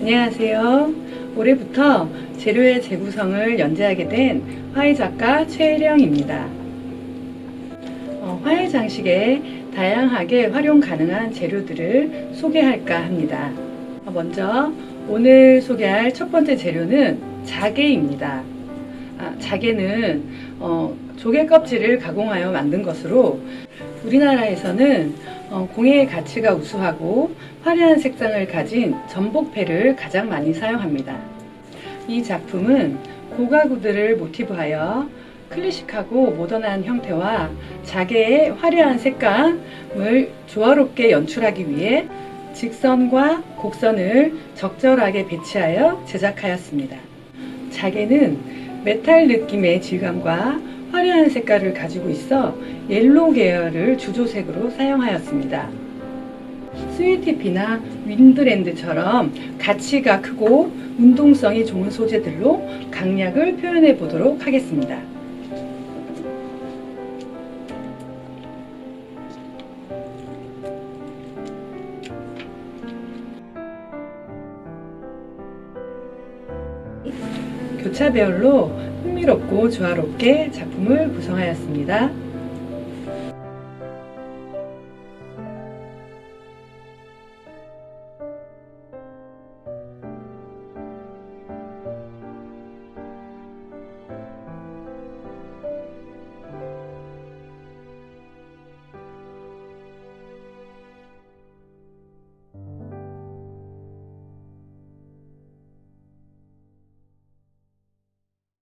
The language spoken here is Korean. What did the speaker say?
안녕하세요. 올해부터 재료의 재구성을 연재하게 된 화해 작가 최혜령입니다. 어, 화해 장식에 다양하게 활용 가능한 재료들을 소개할까 합니다. 어, 먼저 오늘 소개할 첫 번째 재료는 자개입니다. 아, 자개는 어, 조개 껍질을 가공하여 만든 것으로 우리나라에서는 어, 공예의 가치가 우수하고 화려한 색상을 가진 전복패를 가장 많이 사용합니다. 이 작품은 고가구들을 모티브하여 클래식하고 모던한 형태와 자개의 화려한 색감을 조화롭게 연출하기 위해 직선과 곡선을 적절하게 배치하여 제작하였습니다. 자개는 메탈 느낌의 질감과 화려한 색깔을 가지고 있어 옐로우 계열을 주조색으로 사용하였습니다. 스위티피나 윈드랜드처럼 가치가 크고 운동성이 좋은 소재들로 강약을 표현해 보도록 하겠습니다. 교차 배열로 흥미롭고 조화롭게 작품을 구성하였습니다.